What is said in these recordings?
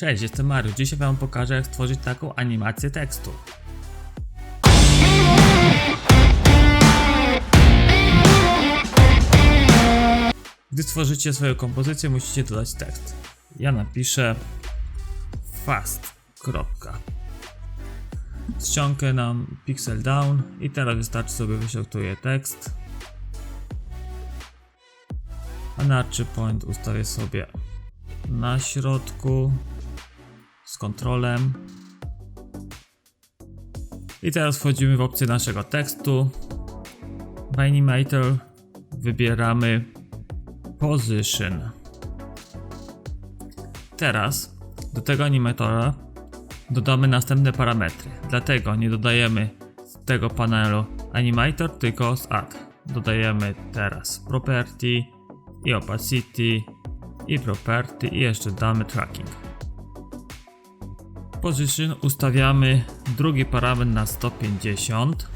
Cześć, jestem Mariusz. Dzisiaj Wam pokażę jak stworzyć taką animację tekstu. Gdy stworzycie swoją kompozycję, musicie dodać tekst. Ja napiszę fast. Kropka. Ściągnę nam pixel down i teraz wystarczy sobie wyświetluję tekst. A na point ustawię sobie na środku kontrolem. I teraz wchodzimy w opcję naszego tekstu. W Animator wybieramy Position. Teraz do tego animatora dodamy następne parametry. Dlatego nie dodajemy z tego panelu Animator, tylko z Add. Dodajemy teraz Property i Opacity i Property i jeszcze damy Tracking. Position ustawiamy drugi parametr na 150.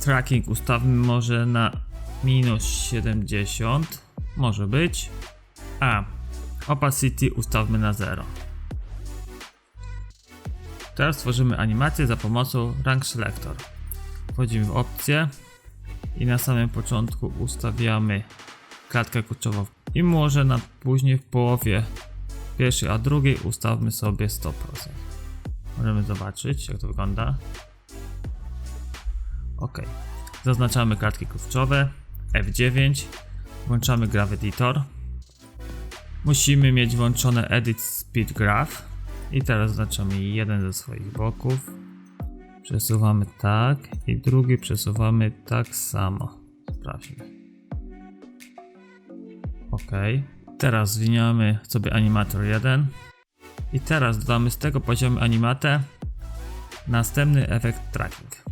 Tracking ustawmy może na minus 70. Może być. A Opacity ustawmy na 0. Teraz tworzymy animację za pomocą Rank Selector. Wchodzimy w opcję i na samym początku ustawiamy klatkę kluczową i może na później w połowie pierwszej a drugiej ustawmy sobie 100%. Możemy zobaczyć jak to wygląda. Ok. Zaznaczamy klatki kluczowe F9 włączamy Graph Editor. Musimy mieć włączone Edit Speed Graph. I teraz zaznaczamy jeden ze swoich boków. Przesuwamy tak i drugi przesuwamy tak samo. Sprawdźmy. Ok teraz zwiniamy sobie animator 1 i teraz dodamy z tego poziomu animatę następny efekt tracking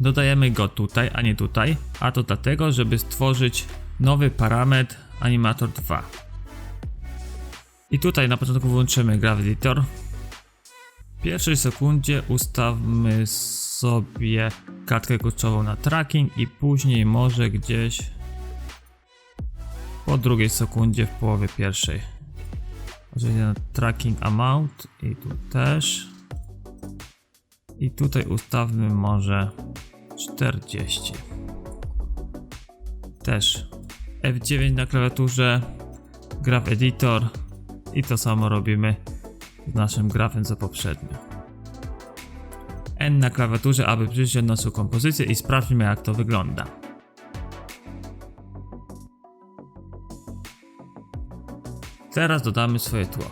Dodajemy go tutaj, a nie tutaj, a to dlatego, żeby stworzyć nowy parametr animator 2. I tutaj na początku włączymy Graph Editor. W pierwszej sekundzie ustawmy sobie kartkę kluczową na tracking i później może gdzieś po drugiej sekundzie w połowie pierwszej. Może na tracking amount i tu też. I tutaj ustawmy może 40. Też F9 na klawiaturze, Graph Editor i to samo robimy z naszym grafem co poprzednio. N na klawiaturze, aby przyjrzeć naszą kompozycję i sprawdźmy jak to wygląda. Teraz dodamy swoje tło,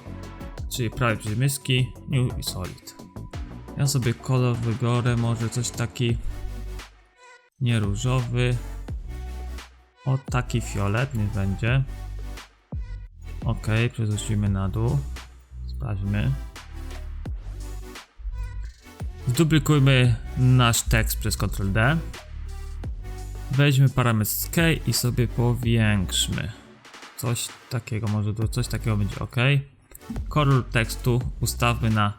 czyli prawy przycisk New i Solid. Ja sobie kolor wybiorę, może coś taki nie różowy. O taki fiolet nie będzie. Ok, przerzucimy na dół. Sprawdźmy. Zduplikujmy nasz tekst przez Ctrl D. Weźmy parametr scale i sobie powiększmy. Coś takiego, może tu coś takiego będzie ok. Kolor tekstu ustawmy na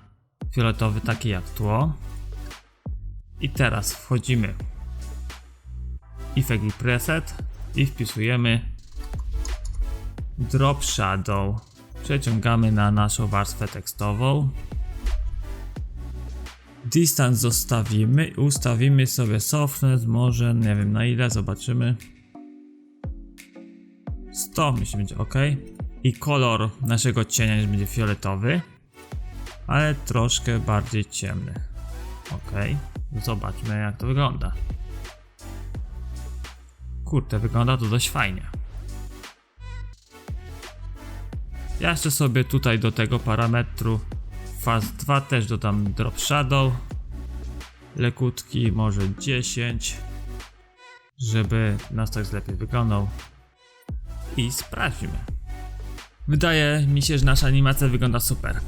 fioletowy, taki jak tło. I teraz wchodzimy Effect i Preset i wpisujemy Drop Shadow. Przeciągamy na naszą warstwę tekstową. Distance zostawimy i ustawimy sobie softness, może nie wiem na ile, zobaczymy. 100 myślę będzie ok. I kolor naszego cienia będzie fioletowy, ale troszkę bardziej ciemny. Ok, zobaczmy jak to wygląda. Kurde, wygląda to dość fajnie. Ja jeszcze sobie tutaj do tego parametru Fast 2 też dodam Drop Shadow. Lekutki, może 10. Żeby nas tak lepiej wyglądał. I sprawdźmy. Wydaje mi się, że nasza animacja wygląda super.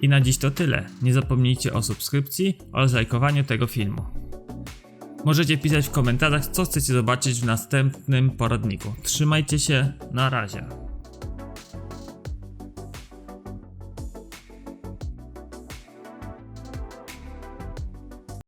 I na dziś to tyle. Nie zapomnijcie o subskrypcji oraz lajkowaniu tego filmu. Możecie pisać w komentarzach, co chcecie zobaczyć w następnym poradniku. Trzymajcie się, na razie.